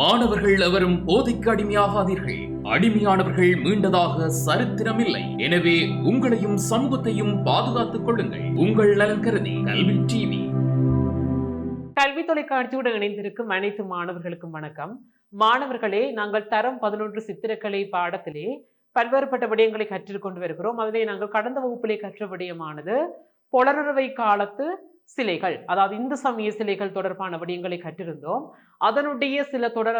மாணவர்கள் எவரும் போதைக்கு அடிமையாகாதீர்கள். அடிமையானவர்கள் மீண்டதாக சரித்திரமில்லை. எனவே உங்களையும் சமூகத்தையும் பாதுகாத்துக் கொள்ளுங்கள். உங்கள் நலன் கருதி கல்வி டிவி. கல்வி தொலைக்காட்சியுடன் இணைந்திருக்கும் அனைத்து மாணவர்களுக்கும் வணக்கம். மாணவர்களே நாங்கள் தரம் பதினொன்று சித்திரக்கலை பாடத்திலே பல்வேறுபட்ட விடயங்களை கற்றுக்கொண்டு வருகிறோம். அதிலே நாங்கள் கடந்த வகுப்பிலே கற்ற விடயமானது பொலனறுவை காலத்து சிலைகள் அதாவது இந்து சமய சிலைகள் தொடர்பான விடயங்களை கற்றிருந்தோம். அதனுடைய சில தொடர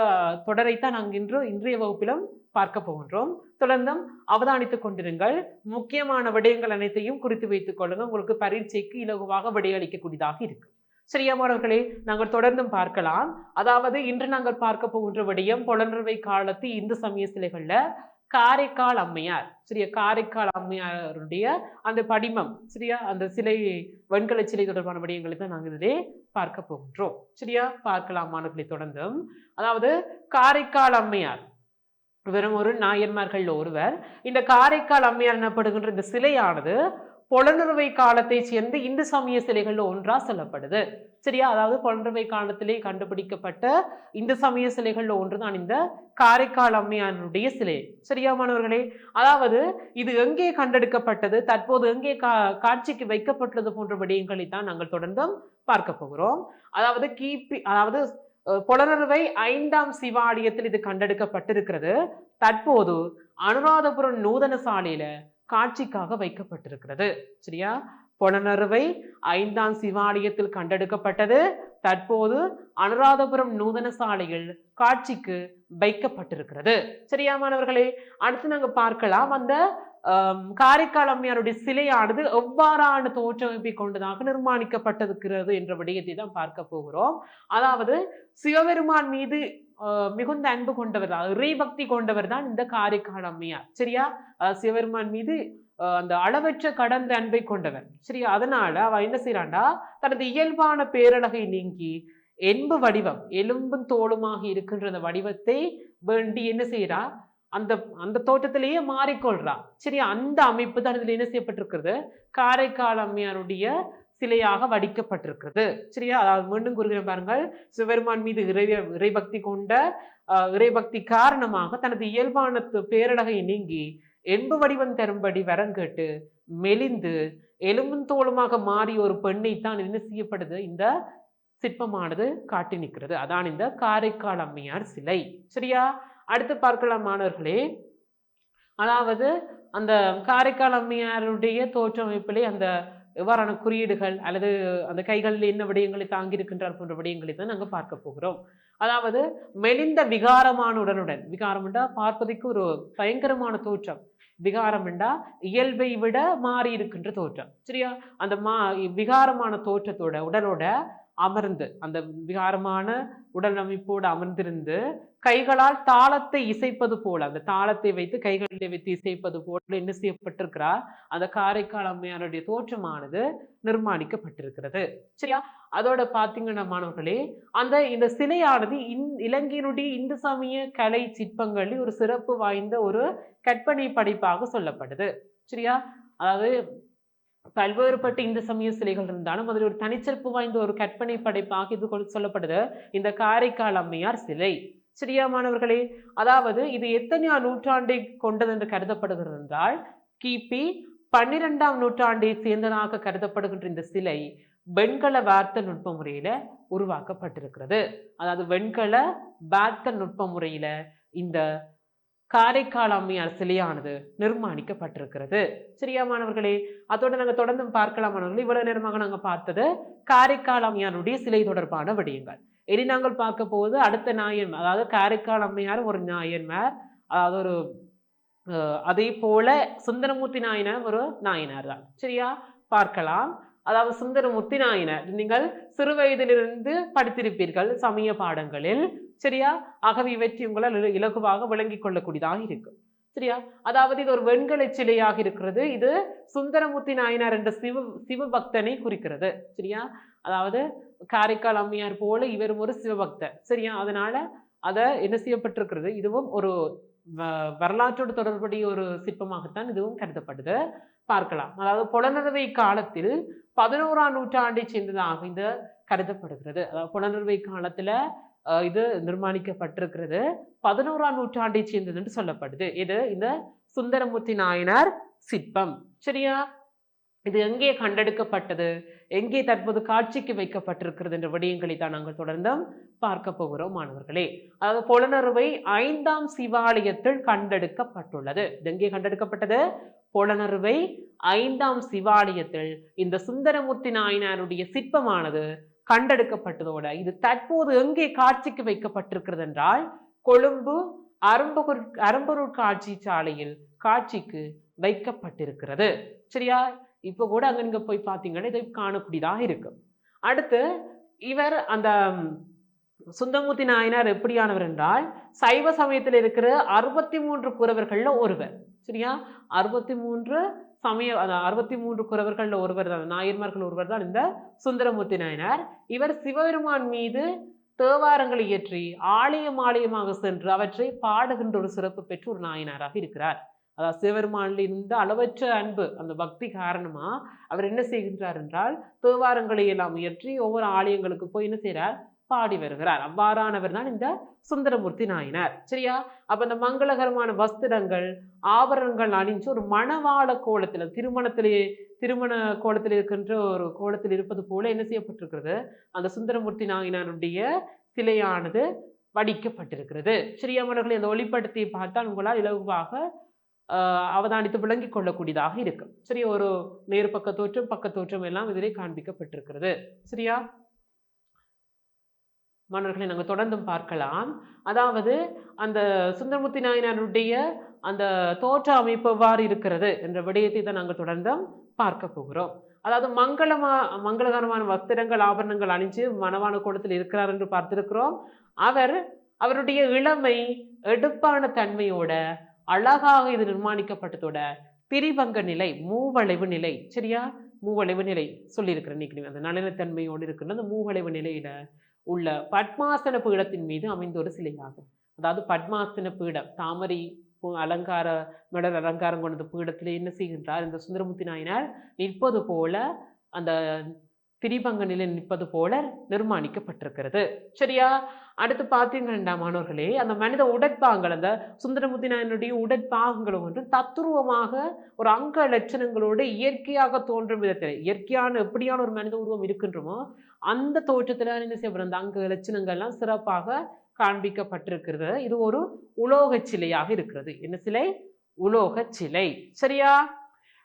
தொடரைத்தான் நாங்கள் இன்று இன்றைய வகுப்பிலும் பார்க்க போகின்றோம். தொடர்ந்தும் அவதானித்துக் கொண்டிருங்கள். முக்கியமான விடயங்கள் அனைத்தையும் குறித்து வைத்துக் கொள்ளுங்கள். உங்களுக்கு பரீட்சைக்கு இலகுவாக விடையளிக்கக்கூடியதாக இருக்கும். சரியா மாணவர்களே நாங்கள் தொடர்ந்தும் பார்க்கலாம். அதாவது இன்று நாங்கள் பார்க்க போகின்ற விடயம் புலனறுவை காலத்து இந்து சமய சிலைகள்ல காரைக்கால் அம்மையார். சரியா? காரைக்கால் அம்மையாருடைய அந்த படிமம் சரியா? அந்த சிலை வெண்கல சிலை தொடர்பான விடயங்களை தான் நாங்கள் இதிலே பார்க்க போகின்றோம். சரியா? பார்க்கலாம் மாணவர்களை தொடர்ந்தும். அதாவது காரைக்கால் அம்மையார். வெறும் ஒரு நாயன்மார்கள் ஒருவர். இந்த காரைக்கால் அம்மையார் எனப்படுகின்ற இந்த சிலையானது பொலனறுவை காலத்தை சேர்ந்து இந்து சமய சிலைகள்ல ஒன்றா சொல்லப்படுது. சரியா? அதாவது பொலனறுவை காலத்திலே கண்டுபிடிக்கப்பட்ட இந்து சமய சிலைகள்ல ஒன்றுதான் இந்த காரைக்கால் அம்மையானுடைய சிலை. சரியா மாணவர்களே? அதாவது இது எங்கே கண்டெடுக்கப்பட்டது? தற்போது எங்கே கா காட்சிக்கு வைக்கப்பட்டுள்ளது போன்ற விடயங்களை தான் நாங்கள் தொடர்ந்தும் பார்க்க போகிறோம். அதாவது கிபி அதாவது அஹ், புலனறுவை ஐந்தாம் சிவாலயத்தில் இது கண்டெடுக்கப்பட்டிருக்கிறது. தற்போது அனுராதபுரம் நூதன சாலையில காட்சிக்காக வைக்கப்பட்டிருக்கிறது. சரியா? பொலனறுவை ஐந்தாம் சிவாலயத்தில் கண்டெடுக்கப்பட்டது. தற்போது அனுராதபுரம் நூதன சாலையில் காட்சிக்கு வைக்கப்பட்டிருக்கிறது. சரியா மாணவர்களே? அடுத்து நாங்க பார்க்கலாம். அந்த காரைக்கால் அம்மையாருடைய சிலையானது எவ்வாறான தோற்றமைப்பை கொண்டதாக நிர்மாணிக்கப்பட்டிருக்கிறது என்ற விடயத்தை தான் பார்க்க போகிறோம். அதாவது சிவபெருமான் மீது மிகுந்த அன்பு கொண்டவர் தான் இறைபக்தி கொண்டவர் தான் இந்த காரைக்கால் அம்மையார். சரியா? சிவபெருமான் மீது அந்த அளவற்ற கடந்த அன்பை கொண்டவர். சரியா? அதனால அவ என்ன செய்யறாண்டா தனது இயல்பான பேரழகை நீங்கி என்பு வடிவம் எலும்பும் தோளுமாக இருக்கின்ற அந்த வடிவத்தை வேண்டி என்ன செய்யறா அந்த அந்த தோட்டத்திலேயே மாறிக்கொள்றா. சரியா? அந்த அமைப்பு தான் இதுல என்ன செய்யப்பட்டிருக்கிறது? காரைக்கால் அம்மையாருடைய சிலையாக வடிக்கப்பட்டிருக்கிறது. சரியா? அதாவது மீண்டும் கூறுகிறேன் பாருங்கள். சிவபெருமான் மீது இறை இறைபக்தி கொண்ட இறைபக்தி காரணமாக தனது இயல்பான பேரழகை நீங்கி என்பு வடிவம் தரும்படி வரம் கேட்டு மெலிந்து எலும்பும் தோளுமாக மாறிய ஒரு பெண்ணை தான் என்ன செய்யப்படுது? இந்த சிற்பமானது காட்டி நிற்கிறது. அதான் இந்த காரைக்கால் அம்மையார் சிலை. சரியா? அடுத்து பார்க்கலாம் மாணவர்களே. அதாவது அந்த காரைக்கால் அம்மையாருடைய தோற்றமைப்பிலே அந்த எவ்வாறான குறியீடுகள் அல்லது அந்த கைகளில் என்ன விடயங்களை தாங்கியிருக்கின்றார் போன்ற விடயங்களை தான் நாங்கள் பார்க்க போகிறோம். அதாவது மெலிந்த விகாரமான உடனுடன் விகாரம் என்றா பார்ப்பதற்கு ஒரு பயங்கரமான தோற்றம். விகாரம் என்றா இயல்பை விட மாறி இருக்கின்ற தோற்றம். சரியா? அந்த மா விகாரமான தோற்றத்தோட உடலோட அமர்ந்து அந்த விகாரமான உடல் அமைப்போடு அமர்ந்திருந்து கைகளால் தாளத்தை இசைப்பது போல அந்த தாளத்தை வைத்து கைகளிலே வைத்து இசைப்பது போல என்ன செய்யப்பட்டிருக்கிறார்? அந்த காரைக்கால் அம்மையாருடைய தோற்றமானது நிர்மாணிக்கப்பட்டிருக்கிறது. சரியா? அதோட பாத்தீங்கன்னா மாணவர்களே அந்த இந்த சிலையானது இந் இலங்கையினுடைய இந்து சமய கலை சிற்பங்களில் ஒரு சிறப்பு வாய்ந்த ஒரு கற்பனை படைப்பாக சொல்லப்படுது சரியா? அதாவது பல்வேறுபட்ட இந்து சமய சிலைகள் இருந்தாலும் அதில் ஒரு தனிச்சிறப்பு வாய்ந்த ஒரு கற்பனை படைப்பாக இது சொல்லப்படுது. இந்த காரைக்கால் அம்மையார் சிலை. சரியா மாணவர்களே அதாவது இது எத்தனையா நூற்றாண்டை கொண்டது என்று கருதப்படுகிறது என்றால் கிபி பன்னிரெண்டாம் நூற்றாண்டை சேர்ந்ததாக கருதப்படுகின்ற இந்த சிலை வெண்கல வார்த்த நுட்ப முறையில உருவாக்கப்பட்டிருக்கிறது. அதாவது வெண்கல வார்த்த நுட்ப முறையில இந்த காரைக்கால் அம்மையார் சிலையானது நிர்மாணிக்கப்பட்டிருக்கிறது. சரியா மாணவர்களே அதோட நாங்கள் தொடர்ந்து பார்க்கலாம் மாணவர்களே. இவ்வளவு நேரமாக நாங்கள் பார்த்தது காரைக்கால் அம்மையாருடைய சிலை தொடர்பான விடயங்கள். இனி நாங்கள் பார்க்க போவது அடுத்த நாயன் அதாவது காரைக்கால் அம்மையார் ஒரு நாயன்மார் அதாவது ஒரு அதே போல சுந்தரமூர்த்தி நாயனார் ஒரு நாயனார் தான். சரியா? பார்க்கலாம். அதாவது சுந்தரமூர்த்தி நாயனார். நீங்கள் சிறு வயதிலிருந்து படித்திருப்பீர்கள் சமய பாடங்களில். சரியா? ஆகவே இவற்றை உங்களால் இலகுவாக விளங்கிக் கொள்ளக்கூடியதாக இருக்கும். சரியா? அதாவது இது ஒரு வெண்கல சிலையாக இருக்கிறது. இது சுந்தரமூர்த்தி நாயனார் என்ற சிவ சிவபக்தனை குறிக்கிறது. சரியா? அதாவது காரைக்கால் அம்மையார் போல இவரும் ஒரு சிவபக்தர். சரியா? அதனால அதை என்ன செய்யப்பட்டிருக்கிறது? இதுவும் ஒரு வ- வரலாற்றோடு தொடர்புடைய ஒரு சிற்பமாகத்தான் இதுவும் கருதப்படுது. பார்க்கலாம். அதாவது புலனறுவை காலத்தில் பதினோராம் நூற்றாண்டை சேர்ந்ததாக இந்த கருதப்படுகிறது. அதாவது புலனறுவை காலத்துல இது நிர்மாணிக்கப்பட்டிருக்கிறது. பதினோராம் நூற்றாண்டை சேர்ந்தது என்று சொல்லப்படுது. இது இந்த சுந்தரமூர்த்தி நாயனார் சிற்பம். சரியா? இது எங்கே கண்டெடுக்கப்பட்டது? எங்கே தற்போது காட்சிக்கு வைக்கப்பட்டிருக்கிறது என்ற விடயங்களை தான் நாங்கள் தொடர்ந்தும் பார்க்க போகிறோம் மாணவர்களே. அதாவது புலனறுவை ஐந்தாம் சிவாலயத்தில் கண்டெடுக்கப்பட்டுள்ளது. இது எங்கே கண்டெடுக்கப்பட்டது? புலனறுவை ஐந்தாம் சிவாலயத்தில். இந்த சுந்தரமூர்த்தி நாயனாருடைய சிற்பமானது கண்டெடுக்கப்பட்டதோட. இது தற்போது எங்கே காட்சிக்கு வைக்கப்பட்டிருக்கிறது என்றால் கொழும்பு அரும்பகூர் அரும்பரூர் காட்சி சாலையில் காட்சிக்கு வைக்கப்பட்டிருக்கிறது. சரியா? இப்போ கூட அங்க போய் பார்த்தீங்கன்னா இதை காணக்கூடியதாக இருக்கும் அடுத்து இவர் அந்த சுந்தமூர்த்தி நாயனார் எப்படியானவர் என்றால் சைவ சமயத்தில் இருக்கிற அறுபத்தி மூன்று குறவர்களில் ஒருவர். சரியா? அறுபத்தி மூன்று சமய அதான் அறுபத்தி மூன்று குறவர்களில் ஒருவர் தான் நாயன்மார்கள் ஒருவர் தான் இந்த சுந்தரமூர்த்தி நாயனார். இவர் சிவபெருமான் மீது தேவாரங்களை இயற்றி ஆலயம் ஆலயமாக சென்று அவற்றை பாடுகின்ற ஒரு சிறப்பு பெற்ற ஒரு நாயனாராக இருக்கிறார். அதாவது சிவபெருமானில் இருந்த அளவற்ற அன்பு அந்த பக்தி காரணமாக அவர் என்ன செய்கின்றார் என்றால் தேவாரங்களை எல்லாம் இயற்றி ஒவ்வொரு ஆலயங்களுக்கு போய் என்ன செய்கிறார் பாடி வருகிறார். அவ்வாறானவர் தான் இந்த சுந்தரமூர்த்தி நாயனார். சரியா? அப்ப இந்த மங்களகரமான வஸ்திரங்கள் ஆபரணங்கள் அணிஞ்சு ஒரு மணவாள கோலத்துல திருமணத்திலேயே திருமண கோலத்தில் இருக்கின்ற ஒரு கோலத்தில் இருப்பது போல என்ன செய்யப்பட்டிருக்கிறது? அந்த சுந்தரமூர்த்தி நாயனாருடைய சிலையானது வடிக்கப்பட்டிருக்கிறது. சரியா மன்னர்களை அந்த ஒளிப்படுத்தி பார்த்தால் உங்களால் இலகுவாக அவதானித்து விளங்கிக் கொள்ளக்கூடியதாக இருக்கும். சரி ஒரு நேர் பக்க தோற்றம் பக்க தோற்றம் எல்லாம் இதிலே காண்பிக்கப்பட்டிருக்கிறது. சரியா? மாணவர்களை நாங்கள் தொடர்ந்தும் பார்க்கலாம். அதாவது அந்த சுந்தரமூர்த்தி நாயனாருடைய அந்த தோற்ற அமைப்பு எவ்வாறு இருக்கிறது என்ற விடயத்தை தான் நாங்கள் தொடர்ந்தும் பார்க்க போகிறோம். அதாவது மங்களமா மங்களகரமான வஸ்திரங்கள் ஆபரணங்கள் அணிஞ்சு மணவான கோலத்தில் இருக்கிறார் என்று பார்த்திருக்கிறோம். அவர் அவருடைய இளமை எடுப்பான தன்மையோட அழகாக இது நிர்மாணிக்கப்பட்டதோட திரிபங்க நிலை மூவளைவு நிலை சரியா? மூவளைவு நிலை சொல்லியிருக்கிறேன் இன்னைக்கு அந்த நளினத்தன்மையோடு இருக்கின்ற அந்த மூவளைவு நிலையில உள்ள பத்மாசன பீடத்தின் மீது அமைந்த ஒரு சிலையாகும். அதாவது பத்மாசன பீடம் தாமரை அலங்கார மெடல் அலங்காரம் கொண்ட பீடத்தில் என்ன செய்கின்றார்? இந்த சுந்தரமூர்த்தி நாயனார் நிற்பது போல அந்த திரிபங்க நிலை நிற்பது போல நிர்மாணிக்கப்பட்டிருக்கிறது. சரியா? அடுத்து பார்த்தீங்கன்னா மாணவர்களே அந்த மனித உடற்பாகங்கள் அந்த சுந்தரமூர்த்தி நாயனுடைய உடற்பாகங்களும் வந்து தத்துருவமாக ஒரு அங்க லட்சணங்களோடு இயற்கையாக தோன்றும் விதத்தில் இயற்கையான எப்படியான ஒரு மனித உருவம் இருக்கின்றமோ அந்த தோற்றத்தில் என்ன செய்யப்படும் அந்த அங்க சிறப்பாக காண்பிக்கப்பட்டிருக்கிறது. இது ஒரு உலோக சிலையாக இருக்கிறது. என்ன சிலை? உலோக சிலை. சரியா?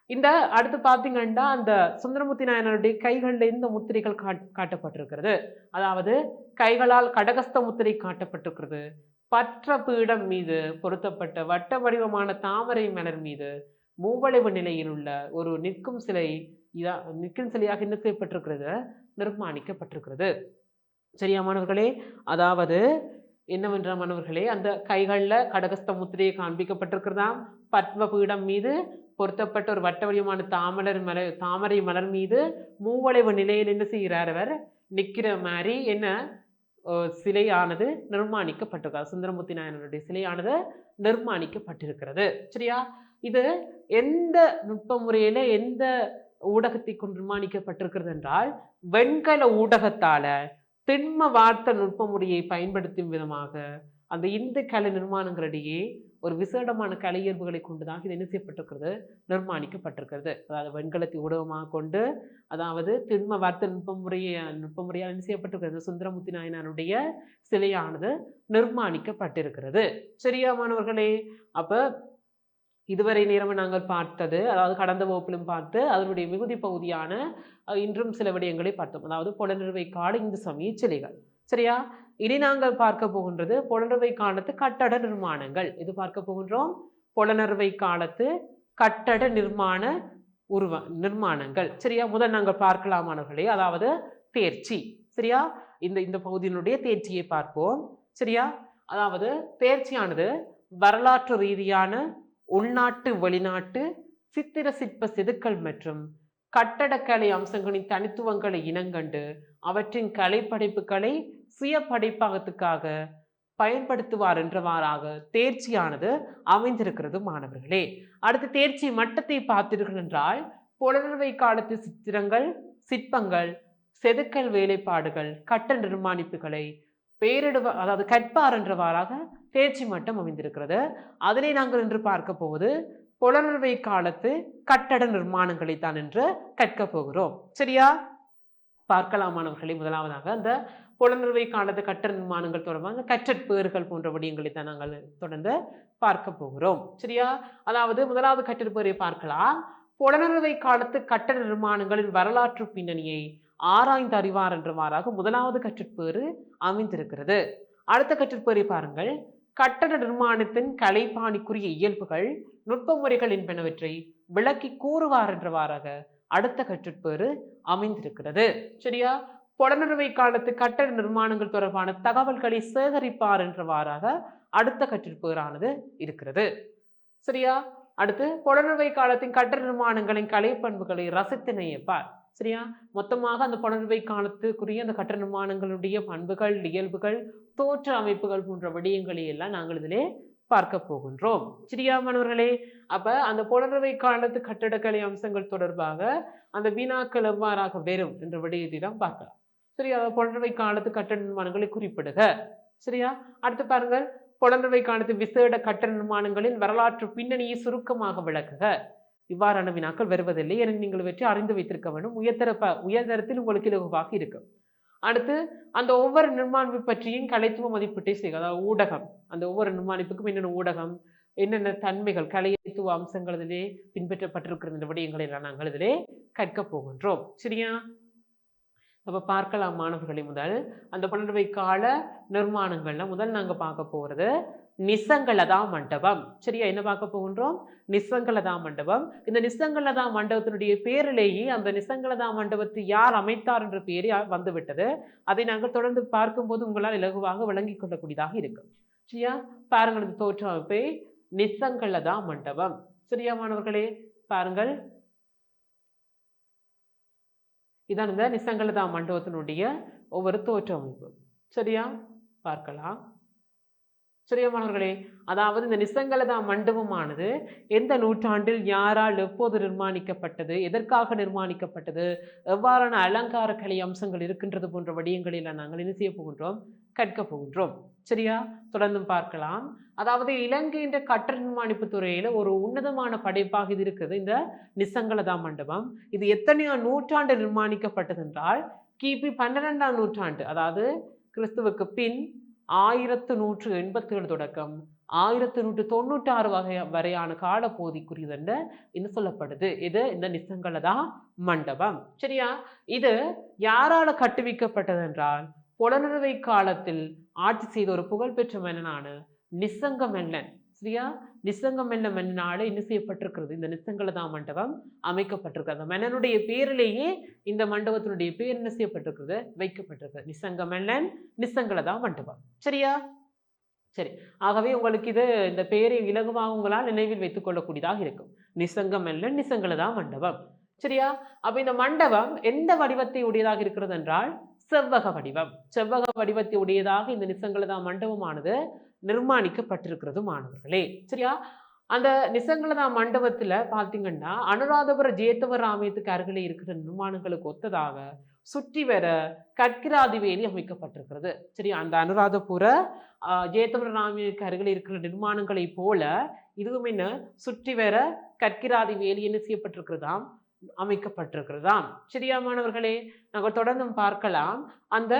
இந்த அடுத்து பார்த்தீங்கன்னா அந்த சுந்தரமூர்த்தி நாயனருடைய கைகளில் இந்த முத்திரைகள் காட் காட்டப்பட்டிருக்கிறது. அதாவது கைகளால் கடகஸ்த முத்திரை காட்டப்பட்டிருக்கிறது. பற்ற பீடம் மீது பொருத்தப்பட்ட வட்ட வடிவமான தாமரை மலர் மீது மூவளைவு நிலையில் உள்ள ஒரு நிற்கும் சிலை இதா நிற்கும் சிலையாக என்ன செய்யப்பட்டிருக்கிறது? நிர்மாணிக்கப்பட்டிருக்கிறது. சரியா மாணவர்களே? அதாவது என்னவென்ற மாணவர்களே அந்த கைகளில் கடகஸ்த முத்திரையை காண்பிக்கப்பட்டிருக்கிறதாம். பத்ம பீடம் மீது பொருத்தப்பட்ட ஒரு வட்ட வடிவமான தாமலர் மலர் தாமரை மலர் மீது மூவளைவு நிலையில் என்ன செய்கிறார் அவர்? நிற்கிற மாதிரி என்ன சிலையானது நிர்மாணிக்கப்பட்டிருக்கிறது. சுந்தரமூர்த்தி நாயனருடைய சிலையானது நிர்மாணிக்கப்பட்டிருக்கிறது. சரியா? இது எந்த நுட்ப முறையில் எந்த ஊடகத்தை நிர்மாணிக்கப்பட்டிருக்கிறது என்றால் வெண்கல ஊடகத்தால திண்ம வார்த்த நுட்ப முறையை பயன்படுத்தும் விதமாக அந்த இந்து கலை நிர்மாணங்களிடையே ஒரு விசேடமான கலையியல்புகளை கொண்டுதான் இது என்ன செய்யப்பட்டிருக்கிறது? நிர்மாணிக்கப்பட்டிருக்கிறது. அதாவது வெண்கலத்தை ஊடகமாக கொண்டு அதாவது திண்ம வார்த்த நுட்ப முறையை நுட்ப முறையால் என்ன செய்யப்பட்டிருக்கிறது? சுந்தரமூர்த்தி நாயனாருடைய சிலையானது நிர்மாணிக்கப்பட்டிருக்கிறது. சரியா மாணவர்களே அப்போ இதுவரை நேரம் நாங்கள் பார்த்தது அதாவது கடந்த வகுப்பிலும் பார்த்து அதனுடைய மிகுதி பகுதியான இன்றும் சில விடயங்களை பார்த்தோம். அதாவது புலனறுவை காடு இந்து சமய சிலைகள் சரியா? இனி நாங்கள் பார்க்க போகின்றது புலனறுவை காலத்து கட்டட நிர்மாணங்கள். இது பார்க்க போகின்றோம். புலனர்வை காலத்து கட்டட நிர்மாண உருவ நிர்மாணங்கள். சரியா? முதல் நாங்கள் பார்க்கலாமானவர்களே அதாவது தேர்ச்சி. சரியா? இந்த இந்த பகுதியினுடைய தேர்ச்சியை பார்ப்போம். சரியா? அதாவது தேர்ச்சியானது வரலாற்று ரீதியான உள்நாட்டு வெளிநாட்டு சித்திர சிற்ப செதுக்கல் மற்றும் கட்டடக்கலை அம்சங்களின் தனித்துவங்களை இனங்கண்டு அவற்றின் கலைப்படைப்புகளை சுய படைப்பாகத்துக்காக பயன்படுத்துவார் என்றவாறாக தேர்ச்சியானது அமைந்திருக்கிறது மாணவர்களே. அடுத்து தேர்ச்சி மட்டத்தை பார்த்தீர்கள் என்றால் புலனர்வை காலத்து சித்திரங்கள் சிற்பங்கள் செதுக்கல் வேலைப்பாடுகள் கட்ட நிர்மாணிப்புகளை பேரிடுவ அதாவது கற்பார் என்றவாறாக தேர்ச்சி மட்டம் அமைந்திருக்கிறது. அதிலே நாங்கள் இன்று பார்க்க போவது புலனர்வை காலத்து கட்டட நிர்மாணங்களை தான் என்று கற்க போகிறோம். சரியா? பார்க்கலாமானவர்களை முதலாவதாக அந்த புலனர்வை காலத்து கட்டட நிர்மாணங்கள் தொடர்பாக கற்றற்பேறுகள் போன்ற விடயங்களை தான் நாங்கள் தொடர்ந்து பார்க்க போகிறோம். சரியா? அதாவது முதலாவது கற்றற்பேரை பார்க்கலாம். புலனர்வை காலத்து கட்டட நிர்மாணங்களின் வரலாற்று பின்னணியை ஆராய்ந்து அறிவார் என்றவாறாக முதலாவது கற்றற்பேறு அமைந்திருக்கிறது. அடுத்த கற்றற்பேரை பாருங்கள். கட்டட நிர்மாணத்தின் கலைப்பாணிக்குரிய இயல்புகள் நுட்ப முறைகள் என்பனவற்றை விளக்கி கூறுவார் என்றவாறாக அடுத்த கற்றுப்பேறு அமைந்திருக்கிறது. சரியா? புலனறுவை காலத்து கட்டட நிர்மாணங்கள் தொடர்பான தகவல்களை சேகரிப்பார் என்றவாறாக அடுத்த கற்றற்பேறானது இருக்கிறது. சரியா? அடுத்து புலனறுவை காலத்தின் கட்டட நிர்மாணங்களின் கலைப்பண்புகளை நெய்யப்பார் சரியா? மொத்தமாக அந்த புலனறுவை காலத்துக்குரிய அந்த கட்டட நிர்மாணங்களுடைய பண்புகள் இயல்புகள் தோற்ற அமைப்புகள் போன்ற விடயங்களை எல்லாம் நாங்கள் இதிலே பார்க்க போகின்றோம். சரியா மாணவர்களே அப்ப அந்த புலனறுவை காலத்து கட்டடக்கலை அம்சங்கள் தொடர்பாக அந்த வினாக்கள் எவ்வாறாக வரும் என்ற விடயத்தை தான் பார்க்கலாம். சரியா புலனறுவை காலத்து கட்டட நிர்மாணங்களை குறிப்பிடுக. சரியா அடுத்து பாருங்கள். புலனறுவை காலத்து விசேட கட்டட நிர்மாணங்களின் வரலாற்று பின்னணியை சுருக்கமாக விளக்குக. இவ்வாறான வினாக்கள் வருவதில்லை என நீங்கள் வெற்றி அறிந்து வைத்திருக்க வேண்டும். உயர்தர உயர்தரத்தில் உங்களுக்கு இலகுவாக இருக்கும். அடுத்து அந்த ஒவ்வொரு நிர்மாணிப்பு பற்றியும் கலைத்துவ மதிப்பீட்டை செய்க. அதாவது ஊடகம். அந்த ஒவ்வொரு நிர்மாணிப்புக்கும் என்னென்ன ஊடகம் என்னென்ன தன்மைகள் கலைத்துவ அம்சங்கள் இதிலே பின்பற்றப்பட்டிருக்கிற இந்த விடயங்களை எல்லாம் நாங்கள் இதிலே கற்க போகின்றோம். சரியா? நம்ம பார்க்கலாம் மாணவர்களை முதல். அந்த பன்னெண்டு கால நிர்மாணங்கள்ல முதல் நாங்கள் பார்க்க போகிறது நிசங்களதா மண்டபம். சரியா என்ன பார்க்க போகின்றோம்? நிசங்களதா மண்டபம். இந்த நிசங்களதா மண்டபத்தினுடைய பேரிலேயே அந்த நிசங்களதா மண்டபத்தை யார் அமைத்தார் என்ற பேரே வந்துவிட்டது. அதை நாங்கள் தொடர்ந்து பார்க்கும்போது உங்களால் இலகுவாக விளங்கிக் கொள்ளக்கூடியதாக இருக்கும். சரியா? பாருங்கள் இந்த தோற்ற அமைப்பை நிசங்களதா மண்டபம். சரியா மாணவர்களே? பாருங்கள். இதான் இந்த நிசங்களதா மண்டபத்தினுடைய ஒவ்வொரு தோற்ற அமைப்பு சரியா? பார்க்கலாம். சரியா அதாவது இந்த நிசங்களதா மண்டபமானது எந்த நூற்றாண்டில் யாரால் எப்போது நிர்மாணிக்கப்பட்டது எதற்காக நிர்மாணிக்கப்பட்டது எவ்வாறான அலங்கார கலை அம்சங்கள் இருக்கின்றது போன்ற வடிவங்களில் நாங்கள் என்ன செய்ய போகின்றோம்? கற்க போகின்றோம். சரியா? தொடர்ந்தும் பார்க்கலாம். அதாவது இலங்கையின் என்ற கட்டட நிர்மாணிப்பு துறையில் ஒரு உன்னதமான படைப்பாக இது இருக்குது இந்த நிசங்களதா மண்டபம். இது எத்தனையோ நூற்றாண்டு நிர்மாணிக்கப்பட்டது என்றால் கிபி பன்னிரெண்டாம் நூற்றாண்டு அதாவது கிறிஸ்துவுக்கு பின் ஆயிரத்து நூற்று எண்பத்தி ஏழு தொடக்கம். ஆயிரத்து நூற்று தொண்ணூற்றி ஆறு வகை வரையான காலப்பகுதிக்குரியது என்று என்ன சொல்லப்படுது? இது இந்த நிசங்களதா மண்டபம். சரியா? இது யாரால கட்டுவிக்கப்பட்டது என்றால் புலனறுவை காலத்தில் ஆட்சி செய்த ஒரு புகழ்பெற்ற மன்னனான நிசங்க மன்னன் சரியா? நிசங்கம் என்ன மன்னனால என்ன செய்யப்பட்டிருக்கிறது? இந்த நிசங்கலதா மண்டபம் அமைக்கப்பட்டிருக்கிறது. அந்த மன்னனுடைய பேரிலேயே இந்த மண்டபத்தினுடைய பேர் என்ன செய்யப்பட்டிருக்கிறது? வைக்கப்பட்டிருக்கிறது. நிசங்க மன்னன் நிசங்கலதா மண்டபம். சரியா? சரி. ஆகவே உங்களுக்கு இது இந்த பெயரை இலகுவாக உங்களால் நினைவில் வைத்துக் கொள்ளக்கூடியதாக இருக்கும். நிசங்கம் அல்ல நிசங்கலதா மண்டபம். சரியா? அப்ப இந்த மண்டபம் எந்த வடிவத்தை உடையதாக இருக்கிறது என்றால் செவ்வக வடிவம். செவ்வக வடிவத்தை உடையதாக இந்த நிசங்கலதா மண்டபமானது. நிர்மாணிக்கப்பட்டிருக்கிறது மாணவர்களே சரியா? அந்த நிசங்கலதா மண்டபத்தில் பார்த்தீங்கன்னா அனுராதபுர ஜேத்தவர் ஆலயத்துக்கு அருகிலே இருக்கிற நிர்மாணங்களுக்கு ஒத்ததாக சுற்றி வர கற்கிராதி வேலி அமைக்கப்பட்டிருக்கிறது. சரி அந்த அனுராதபுர ஜேத்தவர் ஜேத்தவர அருகில் இருக்கிற நிர்மாணங்களைப் போல இதுவும் என்ன? சுற்றி வர கற்கிராதி வேலி என்ன செய்யப்பட்டிருக்கிறதாம்? அமைக்கப்பட்டிருக்கிறதாம். சரியா மாணவர்களே? நாங்கள் தொடர்ந்து பார்க்கலாம். அந்த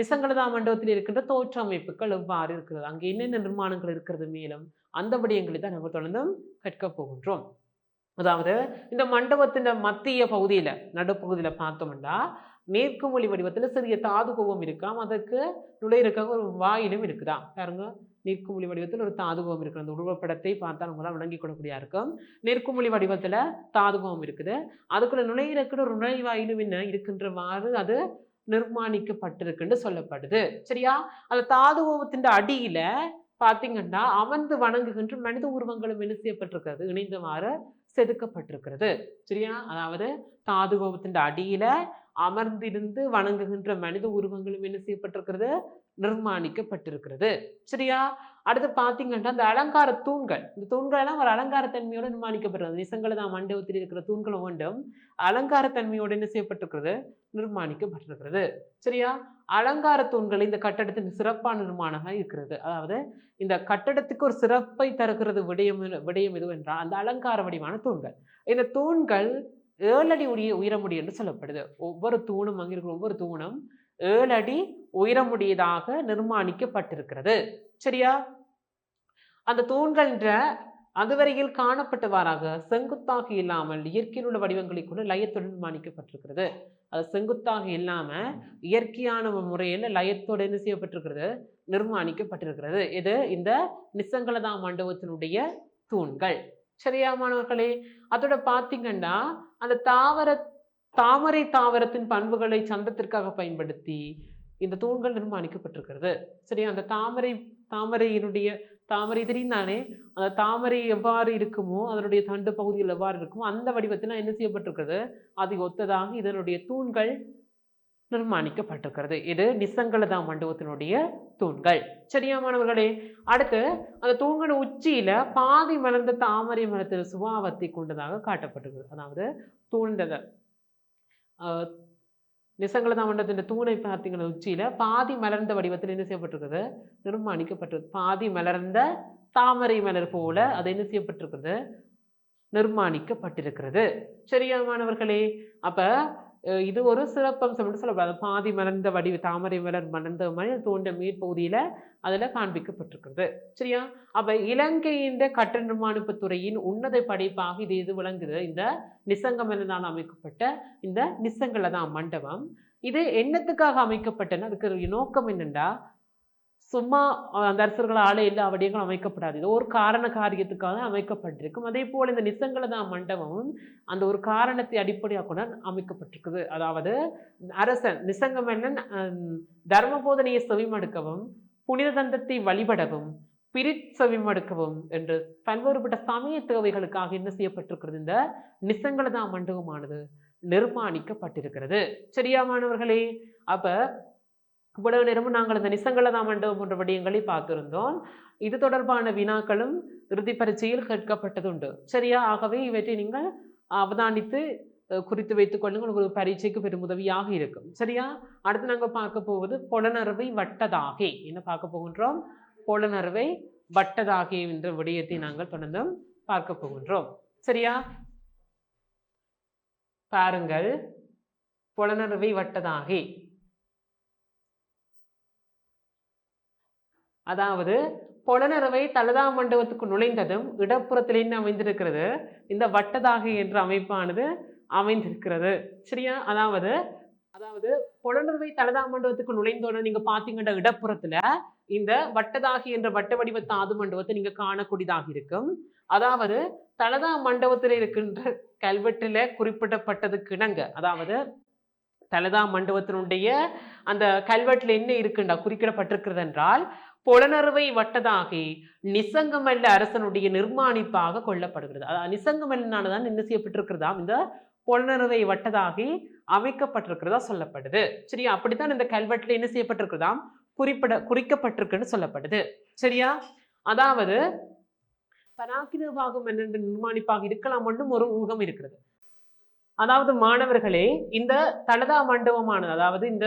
நிசங்கலதா மண்டபத்தில் இருக்கின்ற தோற்ற அமைப்புகள் எவ்வாறு இருக்கிறது? அங்கே என்னென்ன நிர்மாணங்கள் இருக்கிறது மேலும்? அந்த விடயங்களை தான் நம்ம தொடர்ந்து கற்க போகின்றோம். அதாவது இந்த மண்டபத்தின் மத்திய பகுதியில் நடுப்பகுதியில் பார்த்தோம்னா மேற்கு மொழி வடிவத்தில் சிறிய தாது கோபம் இருக்காம். அதற்கு நுழையிறக்காக ஒரு வாயிலும் இருக்குதா பாருங்க நீர்க்குமிழி வடிவத்தில் ஒரு தாதுகோபம் இருக்குது. அந்த உருவப்படத்தை பார்த்தா நம்மளால் விளங்கி கொள்ளக்கூடியா இருக்கும். நெற்குமிழி வடிவத்தில் தாதுகோபம் இருக்குது. அதுக்குள்ள நுழையிறக்கிற ஒரு நுழைவாயிலும் என்ன இருக்கின்றவாறு அது நிர்மாணிக்கப்பட்டிருக்குன்னு சொல்லப்படுது. சரியா? அந்த தாதுகோபத்தின் அடியில பாத்தீங்கன்னா அமர்ந்து வணங்குகின்ற மனித உருவங்களும் என்ன செய்யப்பட்டிருக்கிறது? இணைந்தவாறு செதுக்கப்பட்டிருக்கிறது. சரியா? அதாவது தாதுகோபத்தின் அடியில அமர்ந்திருந்து வணங்குகின்ற மனித உருவங்களும் என்ன செய்யப்பட்டிருக்கிறது? நிர்மாணிக்கப்பட்டிருக்கிறது. சரியா? அடுத்து பாத்தீங்கன்னா இந்த அலங்கார தூண்கள். இந்த தூண்கள் எல்லாம் ஒரு அலங்காரத்தன்மையோட நிர்மாணிக்கப்படுறது நிசங்களதா மண்டபத்தில் இருக்கிற தூண்கள் ஒன்றும் அலங்காரத்தன்மையோடு என்ன செய்யப்பட்டிருக்கிறது? நிர்மாணிக்கப்பட்டிருக்கிறது. சரியா? அலங்கார தூண்கள் இந்த கட்டடத்தின் சிறப்பான நிர்மாணமாக இருக்கிறது. அதாவது இந்த கட்டடத்துக்கு ஒரு சிறப்பை தருகிறது விடயம் எது- விடயம் எதுவென்றால் அந்த அலங்கார வடிவான தூண்கள். இந்த தூண்கள் ஏழடி உடைய உயரமுடி என்று சொல்லப்படுது. ஒவ்வொரு தூணும் அங்கே இருக்கிற ஒவ்வொரு தூணும் ஏழடி உயரமுடையதாக நிர்மாணிக்கப்பட்டிருக்கிறது. சரியா? அந்த தூண்கள்ன்ற அதுவரையில் காணப்பட்டவாறாக செங்குத்தாக இல்லாமல் இயற்கையில் உள்ள வடிவங்களை கொண்டு லயத்துடன் நிர்மாணிக்கப்பட்டிருக்கிறது அது செங்குத்தாக இல்லாமல் இயற்கையான முறையில் லயத்தோடு என்ன செய்யப்பட்டிருக்கிறது? நிர்மாணிக்கப்பட்டிருக்கிறது. இது இந்த நிசங்களதா மண்டபத்தினுடைய தூண்கள். சரியா மாணவர்களே? அதோட பார்த்தீங்கன்னா அந்த தாவர தாமரை தாவரத்தின் பண்புகளை சந்தத்திற்காக பயன்படுத்தி இந்த தூண்கள் நிர்மாணிக்கப்பட்டிருக்கிறது. சரியா? அந்த தாமரை தாமரையினுடைய தாமரை தெரிந்தானே அந்த தாமரை எவ்வாறு இருக்குமோ அதனுடைய தண்டு பகுதிகள் எவ்வாறு இருக்குமோ அந்த வடிவத்தில் என்ன செய்யப்பட்டிருக்கிறது? அது ஒத்ததாக இதனுடைய தூண்கள் நிர்மாணிக்கப்பட்டிருக்கிறது. இது நிசங்கலதா மண்டபத்தினுடைய தூண்கள். சரியா மாணவர்களே? அடுத்து அந்த தூண்கள் உச்சியில பாதி மலர்ந்த தாமரை மரத்தின் சுபாவத்தை கொண்டதாக காட்டப்பட்டிருக்கிறது. அதாவது தூண்டத நிசங்களதா மண்டபத்தின் தூணை பார்த்தீங்கன்னா உச்சியில பாதி மலர்ந்த வடிவத்தில் என்ன செய்யப்பட்டிருக்கிறது நிர்மாணிக்கப்பட்டிருக்கு பாதி மலர்ந்த தாமரை மலர் போல அது என்ன செய்யப்பட்டிருக்குது? நிர்மாணிக்கப்பட்டிருக்கிறது. சரியா மாணவர்களே அப்போ இது ஒரு சிறப்பம்சம் என்று சொல்லப்படாது பாதி மலர்ந்த வடிவ தாமரை மலர் மலர்ந்த மாதிரி தோண்ட மேற்பகுதியில் அதில் காண்பிக்கப்பட்டிருக்கிறது. சரியா? அப்போ இலங்கையின் கட்ட நிர்மாணிப்பு துறையின் உன்னத படைப்பாக இது இது விளங்குது? இந்த நிசங்கமனால் அமைக்கப்பட்ட இந்த நிசங்களதா மண்டபம். இது என்னத்துக்காக அமைக்கப்பட்டன அதுக்கு ஒரு நோக்கம் என்னென்னா சும்மா அந்த அரசர்கள் அரசர்களால இல்லை வடிவங்களும் அமைக்கப்படாது. இது ஒரு காரண காரியத்துக்காக அமைக்கப்பட்டிருக்கும். அதே போல் இந்த நிசங்கலதா மண்டபமும் அந்த ஒரு காரணத்தை அடிப்படையாக கொண்டு அமைக்கப்பட்டிருக்குது. அதாவது அரசன் நிசங்கமன்னன் ஹம், தர்ம போதனையை செவிமடுக்கவும் புனித தந்தத்தை வழிபடவும் பிரித் செவிமடுக்கவும் என்று பல்வேறுபட்ட சமய தேவைகளுக்காக என்ன செய்யப்பட்டிருக்கிறது? இந்த நிசங்கலதா மண்டபமானது நிர்மாணிக்கப்பட்டிருக்கிறது. சரியா மாணவர்களே? அப்போ இவ்வளவு நேரமும் நாங்கள் இந்த நிசங்களதா மண்டபம் போன்ற விடயங்களை பார்த்திருந்தோம். இது தொடர்பான வினாக்களும் இறுதி பரீட்சையில் கேட்கப்பட்டதுண்டு. சரியா? ஆகவே இவற்றை நீங்கள் அவதானித்து குறித்து வைத்துக் கொள்ளுங்கள். உங்களுக்கு பரீட்சைக்கு பெரும் உதவியாக இருக்கும். சரியா? அடுத்து நாங்கள் பார்க்க போவது பொலனறுவை வட்டதாகே. என்ன பார்க்க போகின்றோம்? பொலனறுவை வட்டதாகே என்ற விடயத்தை நாங்கள் தொடர்ந்தும் பார்க்க போகின்றோம். சரியா? பாருங்கள். பொலனறுவை வட்டதாகே. அதாவது பொலனறுவை தலதா மண்டபத்துக்கு நுழைந்ததும் இடப்புறத்திலேன்னு அமைந்திருக்கிறது? இந்த வட்டதாகை என்ற அமைப்பானது அமைந்திருக்கிறது. சரியா? அதாவது அதாவது பொலனறுவை தலதா மண்டபத்துக்கு நுழைந்தோட நீங்க பாத்தீங்கன்னா இடப்புறத்துல இந்த வட்டதாகி என்ற வட்ட வடிவ தாது மண்டபத்தை நீங்க காணக்கூடியதாக இருக்கும். அதாவது தலதா மண்டபத்தில் இருக்கின்ற கல்வெட்டில் குறிப்பிடப்பட்டதுக்கு கிணங்க அதாவது தலதா மண்டபத்தினுடைய அந்த கல்வெட்டில் என்ன இருக்குண்டா குறிக்கிடப்பட்டிருக்கிறது என்றால் புலனறுவை வட்டதாகி நிசங்கமல்ல அரசனுடைய நிர்மாணிப்பாக கொள்ளப்படுகிறது. அதாவது நிசங்கமல்லானதான் என்ன செய்யப்பட்டிருக்கிறதாம் இந்த புலனறுவை வட்டதாகி அமைக்கப்பட்டிருக்கிறதா சொல்லப்படுது. சரியா? அப்படித்தான் இந்த கல்வெட்டுல என்ன செய்யப்பட்டிருக்கிறதாம் குறிப்பிட குறிக்கப்பட்டிருக்குன்னு சொல்லப்படுது. சரியா? அதாவது பராக்கிரபாகம் என்ற நிர்மாணிப்பாக இருக்கலாம் மட்டும் ஒரு ஊகம் இருக்கிறது. அதாவது மாணவர்களே இந்த தலதா மண்டபமானது அதாவது இந்த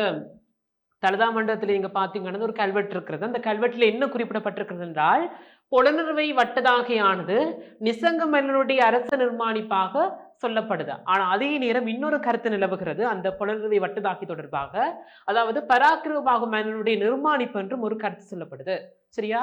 தலதா மண்டபத்தில் இங்கே பார்த்தீங்கன்னா ஒரு கல்வெட்டு இருக்கிறது. அந்த கல்வெட்டில் என்ன குறிப்பிடப்பட்டிருக்கிறது என்றால் புலனறுவை வட்டதாகையானது நிசங்க மன்னனுடைய அரச நிர்மாணிப்பாக சொல்லப்படுது. ஆனால் அதே நேரம் இன்னொரு கருத்து நிலவுகிறது. அந்த புலனறுவை வட்டதாகி தொடர்பாக அதாவது பராக்கிரபாகு மன்னனுடைய நிர்மாணிப்பு என்றும் ஒரு கருத்து சொல்லப்படுது. சரியா?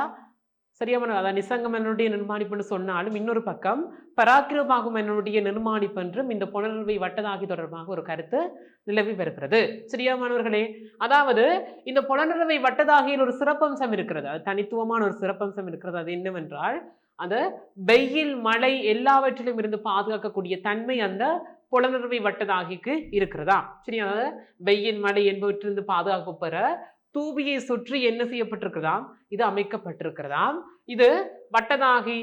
சரியா மனம் அதான் நிசங்கம் என்னுடைய நிர்மாணிப்புன்னு சொன்னாலும் இன்னொரு பக்கம் பராக்கிரமாகும் என்னுடைய நிர்மாணிப்பு என்றும் இந்த புனர்வை வட்டதாகி தொடர்பாக ஒரு கருத்து நிலவி வருகிறது. சரியா மாணவர்களே? அதாவது இந்த புலனறுவை வட்டதாகியில் ஒரு சிறப்பம்சம் இருக்கிறது. அது தனித்துவமான ஒரு சிறப்பம்சம் இருக்கிறது. அது என்னவென்றால் அந்த வெயில் மழை எல்லாவற்றிலும் இருந்து பாதுகாக்கக்கூடிய தன்மை அந்த புலனர்வை வட்டதாகிக்கு இருக்கிறதா? சரி அதாவது வெயில் மழை என்பவற்றிலிருந்து பாதுகாப்பு பெற தூபியை சுற்றி என்ன செய்யப்பட்டிருக்கிறதாம்? இது அமைக்கப்பட்டிருக்கிறதாம். இது வட்டதாகி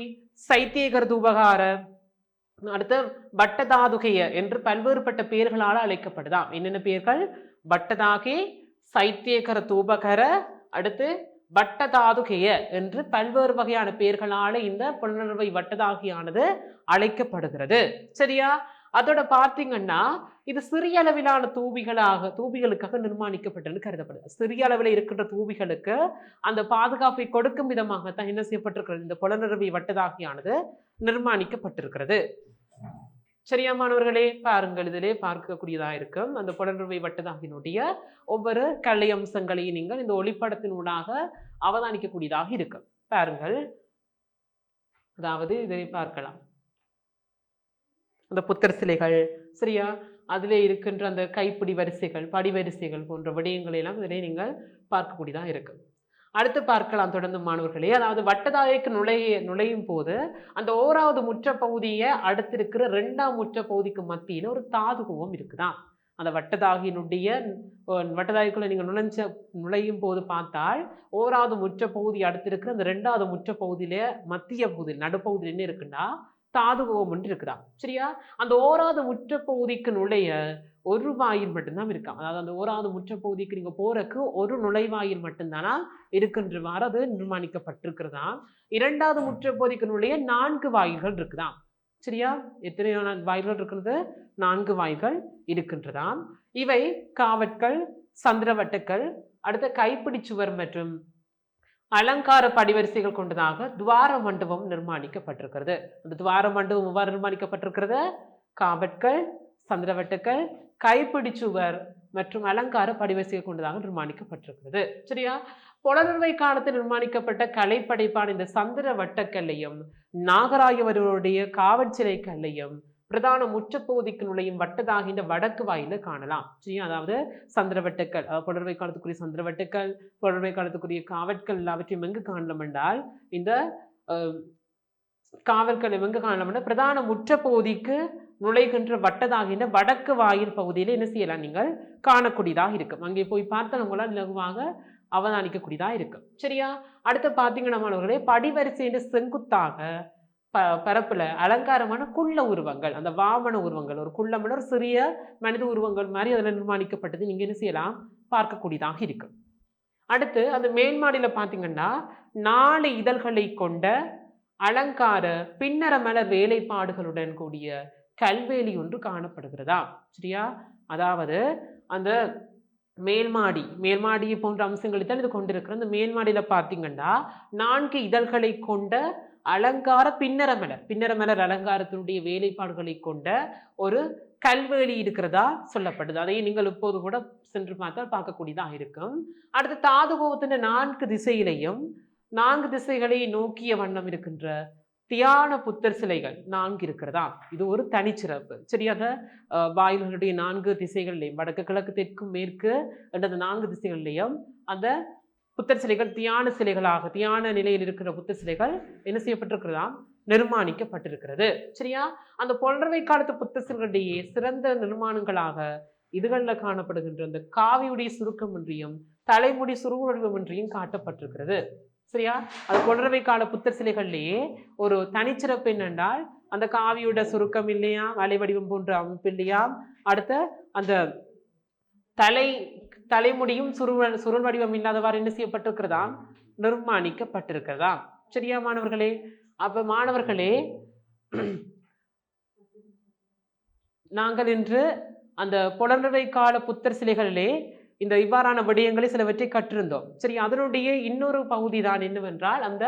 சைத்தியகர் தூபகார அடுத்து வட்டதாதுகைய என்று பல்வேறுபட்ட பெயர்களால் அழைக்கப்படுதாம். என்னென்ன பெயர்கள்? வட்டதாகி சைத்தியகர தூபகர அடுத்து வட்டதாதுகைய என்று பல்வேறு வகையான பெயர்களால இந்த புலனர்வை வட்டதாகியானது அழைக்கப்படுகிறது. சரியா? அதோட பார்த்தீங்கன்னா இது சிறிய அளவிலான தூவிகளாக தூவிகளுக்காக நிர்மாணிக்கப்பட்டதுன்னு கருதப்படுது. சிறிய அளவில் இருக்கின்ற தூவிகளுக்கு அந்த பாதுகாப்பை கொடுக்கும் விதமாகத்தான் என்ன செய்யப்பட்டிருக்கிறது? இந்த புலனறுவை வட்டதாகியானது நிர்மாணிக்கப்பட்டிருக்கிறது. சரியா மாணவர்களே? பாருங்கள் இதிலே பார்க்கக்கூடியதாக இருக்கும். அந்த புலனறுவை வட்டதாகினுடைய ஒவ்வொரு கலை அம்சங்களையும் நீங்கள் இந்த ஒளிப்படத்தினூடாக அவதானிக்கக்கூடியதாக இருக்கும். பாருங்கள். அதாவது இதை பார்க்கலாம். அந்த புத்தர் சிலைகள் சரியா? அதிலே இருக்கின்ற அந்த கைப்பிடி வரிசைகள் படிவரிசைகள் போன்ற விடயங்களை எல்லாம் இதிலே நீங்கள் பார்க்கக்கூடியதாக இருக்கும் அடுத்து பார்க்கலாம் தொடர்ந்து மாணவர்களே. அதாவது வட்டதாயக்கு நுழைய நுழையும் போது அந்த ஓராவது முற்ற பகுதியை அடுத்திருக்கிற ரெண்டாம் முற்ற பகுதிக்கு மத்தியில் ஒரு தாதுகுவம் இருக்குதான் அந்த வட்டதாகினுடைய அஹ், நீங்கள் நுழைஞ்ச நுழையும் போது பார்த்தால் ஓராவது முற்ற பகுதி அடுத்திருக்கிற அந்த ரெண்டாவது முற்ற பகுதியில மத்திய பகுதியில் நடுப்பகுதியில் என்ன இருக்குன்னா தாதுகுவம் ஒன்று இருக்குதா சரியா? அந்த ஓராவது முற்ற பகுதிக்கு நுழைய ஒரு வாயில் மட்டும்தான் இருக்காம் அதாவது அந்த ஓராவது முற்ற பகுதிக்கு நீங்க போறக்கு ஒரு நுழைவாயில் மட்டும்தானா இருக்கின்றவாறு அது நிர்மாணிக்கப்பட்டிருக்கிறதா? இரண்டாவது முற்ற பகுதிக்கு நுழைய நான்கு வாயில்கள் இருக்குதாம் சரியா? எத்தனை நா- வாயில்கள் இருக்கிறது. நான்கு வாயில்கள் இருக்கின்றதாம். இவை காவட்கள் சந்திரவட்டுக்கள் அடுத்த கைப்பிடி சுவர் மற்றும் அலங்கார படிவரிசைகள் கொண்டதாக துவார மண்டபம் நிர்மாணிக்கப்பட்டிருக்கிறது. அந்த துவார மண்டபம் எவ்வாறு நிர்மாணிக்கப்பட்டிருக்கிறது? காவட்கள் சந்திரவட்டுக்கள் கைப்பிடி சுவர் மற்றும் அலங்கார படிவரிசைகள் கொண்டதாக நிர்மாணிக்கப்பட்டிருக்கிறது. சரியா? புலனர்வை காலத்தில் நிர்மாணிக்கப்பட்ட கலைப்படைப்பான இந்த சந்திர வட்டக்கல்லையும் நாகராயவருடைய காவற்சிலை கல்லையும் பிரதான முற்றப்பகுதிக்கு நுழையும் வட்டதாகின்ற வடக்கு வாயில காணலாம். சரியா? அதாவது சந்திரவட்டுக்கள் புடர்வை காலத்துக்குரிய சந்திரவட்டுக்கள் புடர்வை காலத்துக்குரிய காவற்கள் எல்லாவற்றையும் எங்கு காணலாம் என்றால் இந்த அஹ், காவல்கள் எங்கு காணலாம் என்றால் பிரதான முற்றப்பகுதிக்கு நுழைகின்ற வட்டதாகின்ற வடக்கு வாயில் பகுதியில் என்ன செய்யலாம் நீங்கள்? காணக்கூடியதாக இருக்கும். அங்கே போய் பார்த்தால் உங்களால் இலகுவாக அவதானிக்கக்கூடியதாக இருக்கும். சரியா? அடுத்து பார்த்தீங்கன்னா மாணவர்களே படிவரிசையின் செங்குத்தாக ப பரப்பில். அலங்காரமான குள்ள உருவங்கள். அந்த வாமன உருவங்கள். ஒரு குள்ளமான ஒரு சிறிய மனித உருவங்கள் மாதிரி அதில் நிர்மாணிக்கப்பட்டது நீங்கள் என்ன செய்யலாம்? பார்க்கக்கூடியதாக இருக்கும் அடுத்து அந்த மேல்மாடியில் பார்த்தீங்கன்னா நாலு இதழ்களை கொண்ட அலங்கார பின்னர மலர் வேலைப்பாடுகளுடன் கூடிய கல்வேலி ஒன்று காணப்படுகிறதா? சரியா? அதாவது அந்த மேல்மாடி மேல்மாடியை போன்ற அம்சங்களை தான் இது கொண்டிருக்கிற. அந்த மேல்மாடியில் பார்த்தீங்கன்னா நான்கு இதழ்களை கொண்ட அலங்கார பின்னர மலர் பின்னர மலர் அலங்காரத்தினுடைய வேலைப்பாடுகளை கொண்ட ஒரு கல்வேலி இருக்கிறதா சொல்லப்படுது. அதையும் நீங்கள் இப்போது கூட சென்று பார்த்தால் பார்க்கக்கூடியதாக இருக்கும். அடுத்து தாதுகோபத்தின் நான்கு திசையிலையும் நான்கு திசைகளை நோக்கிய வண்ணம் இருக்கின்ற தியான புத்தர் சிலைகள் நான்கு இருக்கிறதா? இது ஒரு தனிச்சிறப்பு. சரி அந்த வாயில்களுடைய நான்கு திசைகள்லையும் வடக்கு கிழக்கு தெற்கு மேற்கு என்ற நான்கு திசைகள்லையும் அந்த புத்தர் சிலைகள் தியான சிலைகளாக தியான நிலையில் இருக்கிற புத்தர் சிலைகள் என்ன செய்யப்பட்டிருக்கிறதா? நிர்மாணிக்கப்பட்டிருக்கிறது. சரியா? அந்த பொன்றவை காலத்து புத்த சிலைகளிடையே சிறந்த நிர்மாணங்களாக இதுகளில் காணப்படுகின்ற அந்த காவியுடைய சுருக்கமின்றியும் தலைமுடி சுருவடிவமின்றியும் காட்டப்பட்டிருக்கிறது. சரியா? அது பொன்றவை கால புத்தர் சிலைகள்லேயே ஒரு தனிச்சிறப்பு என்னென்றால் அந்த காவியோட சுருக்கம் இல்லையா? வலை வடிவம் போன்ற அமைப்பு இல்லையா? அடுத்த அந்த தலை தலைமுடியும் சுருள் சுருள் வடிவம் இல்லாதவாறு என்ன செய்யப்பட்டிருக்கிறதா? நிர்மாணிக்கப்பட்டிருக்கிறதா? சரியா மாணவர்களே? அப்ப மாணவர்களே நாங்கள் இன்று அந்த புலனவை கால புத்தர் சிலைகளிலே இந்த இவ்வாறான விடயங்களை சிலவற்றை கற்றிருந்தோம். சரி அதனுடைய இன்னொரு பகுதி தான் என்னவென்றால் அந்த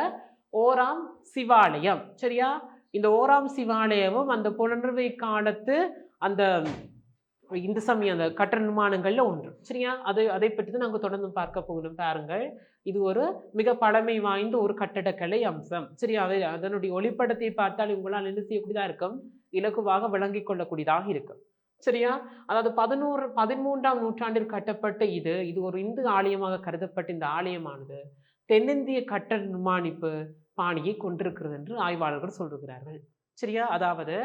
ஓராம் சிவாலயம். சரியா? இந்த ஓராம் சிவாலயமும் அந்த புலனர்வை காலத்து அந்த இந்து சமய அந்த கட்ட நிர்மாணங்களில் ஒன்று. சரியா? அதை அதை பற்றி தான் நாங்கள் தொடர்ந்து பார்க்க போகணும் பாருங்கள். இது ஒரு மிக பழமை வாய்ந்த ஒரு கட்டடக்கலை அம்சம். சரியா? அதை அதனுடைய ஒளிப்படத்தை பார்த்தால் உங்களால் என்ன செய்யக்கூடியதாக இருக்கும்? இலகுவாக விளங்கி கொள்ளக்கூடியதாக இருக்கும். சரியா? அதாவது பதினோரு பதிமூன்றாம் நூற்றாண்டில் கட்டப்பட்ட இது இது ஒரு இந்து ஆலயமாக கருதப்பட்ட இந்த ஆலயமானது தென்னிந்திய கட்ட நிர்மாணிப்பு பாணியை கொண்டிருக்கிறது என்று ஆய்வாளர்கள் சொல்லுகிறார்கள். சரியா? அதாவது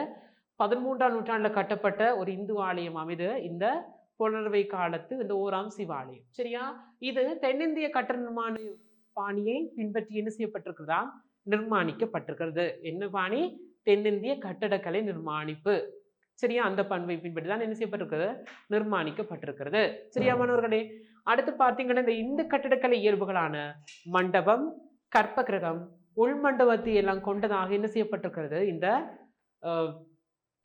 பதிமூன்றாம் நூற்றாண்டில் கட்டப்பட்ட ஒரு இந்து ஆலயம் அமைது. இந்த புலர்வை காலத்து இந்த ஓராம் சிவாலயம் சரியா? இது தென்னிந்திய கட்ட நிர்மாண பாணியை பின்பற்றி என்ன செய்யப்பட்டிருக்கிறதா நிர்மாணிக்கப்பட்டிருக்கிறது. என்ன பாணி? தென்னிந்திய கட்டடக்கலை நிர்மாணிப்பு. சரியா? அந்த பண்பை பின்பற்றி தான் என்ன செய்யப்பட்டிருக்கிறது? நிர்மாணிக்கப்பட்டிருக்கிறது. சரியா மாணவர்களே? அடுத்து பார்த்தீங்கன்னா இந்த இந்து கட்டடக்கலை இயல்புகளான மண்டபம் கற்பகிரகம் உள்மண்டபத்தை எல்லாம் கொண்டதாக என்ன செய்யப்பட்டிருக்கிறது? இந்த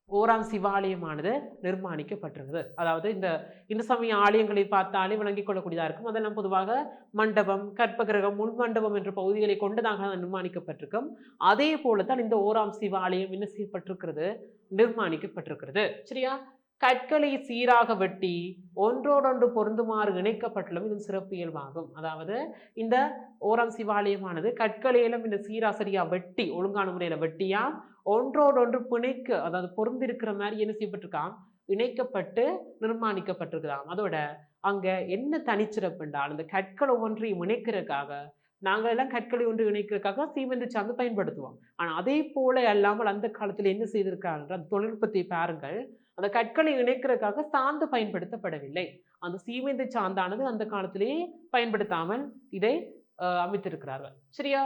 ஓராம் சிவாலயமானது நிர்மாணிக்கப்பட்டிருக்கிறது அதாவது இந்த இந்து சமய ஆலயங்களை பார்த்தாலே விளங்கிக் கொள்ளக்கூடியதாக இருக்கும். அதெல்லாம் பொதுவாக மண்டபம் கற்பகிரகம் முன் மண்டபம் என்ற பகுதிகளை கொண்டதாக நிர்மாணிக்கப்பட்டிருக்கும். அதே போல தான் இந்த ஓராம் சிவாலயம் என்ன செய்யப்பட்டிருக்கிறது? நிர்மாணிக்கப்பட்டிருக்கிறது. சரியா? கற்களை சீராக வெட்டி ஒன்றோடொன்று பொருந்துமாறு இணைக்கப்பட்டுள்ளதும் இதன் சிறப்பு இயல்பாகும். அதாவது இந்த ஓராம் சிவாலயமானது கற்களையெல்லாம் இந்த சீராசரியாக வெட்டி ஒழுங்கான முறையில வெட்டியா ஒன்றோடொன்று பிணைக்க அதாவது பொருந்திருக்கிற மாதிரி என்ன செய்யப்பட்டிருக்காம்? இணைக்கப்பட்டு நிர்மாணிக்கப்பட்டிருக்கிறான் அதோட அங்க என்ன தனிச்சிறப்பு என்றால் இந்த கற்களை ஒன்றையும் இணைக்கிறதுக்காக நாங்கள் எல்லாம் கற்களை ஒன்று இணைக்கிறதுக்காக சீமெந்து சார்ந்து பயன்படுத்துவோம். ஆனால் அதே போல அல்லாமல் அந்த காலத்தில் என்ன செய்திருக்காங்க அந்த தொழில்நுட்பத்தை பாருங்கள். அந்த கற்களை இணைக்கிறதுக்காக சாந்து பயன்படுத்தப்படவில்லை. அந்த சீமெந்து சாந்தானது அந்த காலத்திலேயே பயன்படுத்தாமல் இதை அமைத்திருக்கிறார்கள். சரியா?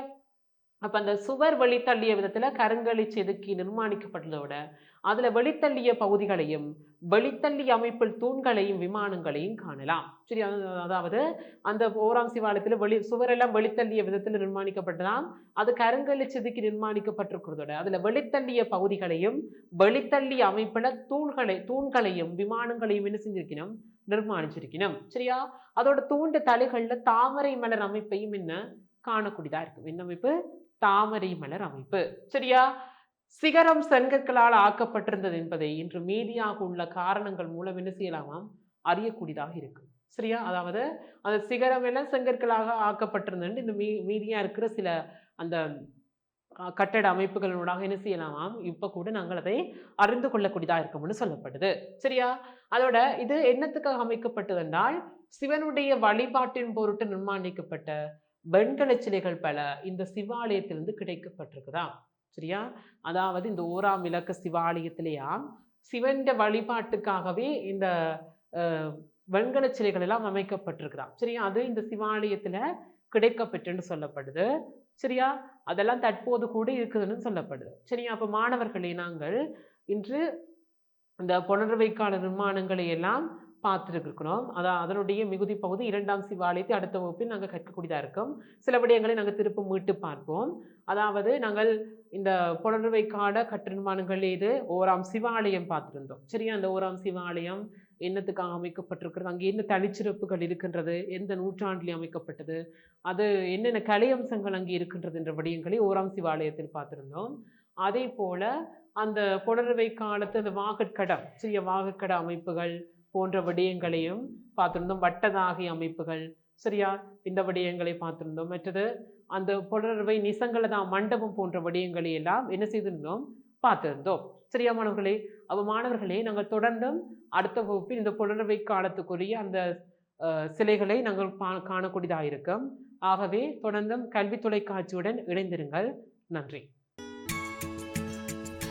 அப்போ அந்த சுவர் வழித்தள்ளிய விதத்தில் கருங்கலி செதுக்கி நிர்மாணிக்கப்பட்டதோட அதில் வெளித்தள்ளிய பகுதிகளையும் வெளித்தள்ளிய அமைப்பில் தூண்களையும் விமானங்களையும் காணலாம். சரி அது- அதாவது அந்த ஓராம் சிவாலயத்தில் வெளி சுவரெல்லாம் வெளித்தள்ளிய விதத்தில் நிர்மாணிக்கப்பட்டதாம் அது கருங்கல்லை செதுக்கி நிர்மாணிக்கப்பட்டிருக்கிறதோட அதில் வெளித்தள்ளிய பகுதிகளையும் வெளித்தள்ளிய அமைப்பில் தூண்களை தூண்களையும் விமானங்களையும் என்ன செஞ்சிருக்கணும்? நிர்மாணிச்சிருக்கணும். சரியா? அதோட தூண்டு தலைகளில் தாமரை மலர் அமைப்பையும் என்ன? காணக்கூடியதாக இருக்கும். என்ன அமைப்பு? தாமரை மலர் அமைப்பு. சரியா? சிகரம் செங்கற்களால் ஆக்கப்பட்டிருந்தது என்பதை இன்று மீதியாக உள்ள காரணங்கள் மூலம் என்ன செய்யலாமாம் அறியக்கூடியதாக இருக்கு. சரியா? அதாவது அந்த சிகரம் எல்லாம் செங்கற்களாக ஆக்கப்பட்டிருந்தது இந்த மீ மீதியாக இருக்கிற சில அந்த கட்டட அமைப்புகளூடாக என்ன செய்யலாமாம் இப்போ கூட நாங்கள் அதை அறிந்து கொள்ளக்கூடியதாக இருக்கும்னு சொல்லப்படுது. சரியா? அதோட இது என்னத்துக்காக அமைக்கப்பட்டது என்றால் சிவனுடைய வழிபாட்டின் பொருட்டு நிர்மாணிக்கப்பட்ட வெண்கல சிலைகள் பல இந்த சிவாலயத்திலிருந்து கிடைக்கப்பட்டிருக்குதாம் சரியா? அதாவது இந்த ஓராம் விளக்க சிவாலயத்திலேயாம் சிவன்ற வழிபாட்டுக்காகவே இந்த வெண்கல சிலைகள் எல்லாம் அமைக்கப்பட்டிருக்குதாம் சரியா? அது இந்த சிவாலயத்தில் கிடைக்கப்பெற்றுன்னு சொல்லப்படுது. சரியா? அதெல்லாம் தற்போது கூட இருக்குதுன்னு சொல்லப்படுது. சரியா? அப்போ மாணவர்களே நாங்கள் இன்று இந்த புனர்வைக்கான நிர்மாணங்களை எல்லாம் பார்த்துருக்கிறோம். அதான் அதனுடைய மிகுதி பகுதி இரண்டாம் சிவாலயத்தை அடுத்த வகுப்பில் நாங்கள் கற்கக்கூடியதாக இருக்கும். சில விடயங்களை நாங்கள் திருப்ப மீட்டு பார்ப்போம். அதாவது நாங்கள் இந்த புனர்வைக்கால கட்டு நிர்மாணங்கள் இது ஓராம் சிவாலயம் பார்த்துருந்தோம். சரியா? அந்த ஓராம் சிவாலயம் என்னத்துக்காக அமைக்கப்பட்டிருக்கிறது? அங்கே என்ன தனிச்சிறப்புகள் இருக்கின்றது? எந்த நூற்றாண்டிலே அமைக்கப்பட்டது? அது என்னென்ன கலையம்சங்கள் அங்கே இருக்கின்றது என்ற விடயங்களை ஓராம் சிவாலயத்தில் பார்த்துருந்தோம். அதே போல் அந்த புலர்வை காலத்து அந்த வாகற்கடம் சிறிய வாகற்கட அமைப்புகள் போன்ற விடயங்களையும் பார்த்துருந்தோம். வட்டதாகி அமைப்புகள். சரியா? இந்த விடயங்களை பார்த்துருந்தோம். மற்றது அந்த புனர்வை நிசங்களதா மண்டபம் போன்ற விடயங்களை எல்லாம் என்ன செய்திருந்தோம்? பார்த்திருந்தோம். சரியா மாணவர்களே? அவ மாணவர்களே நாங்கள் தொடர்ந்தும் அடுத்த வகுப்பில் இந்த புலர்வை காலத்துக்குரிய அந்த சிலைகளை நாங்கள் பா- காணக்கூடியதாக இருக்கும் ஆகவே தொடர்ந்தும் கல்வி தொலைக்காட்சியுடன் இணைந்திருங்கள். நன்றி.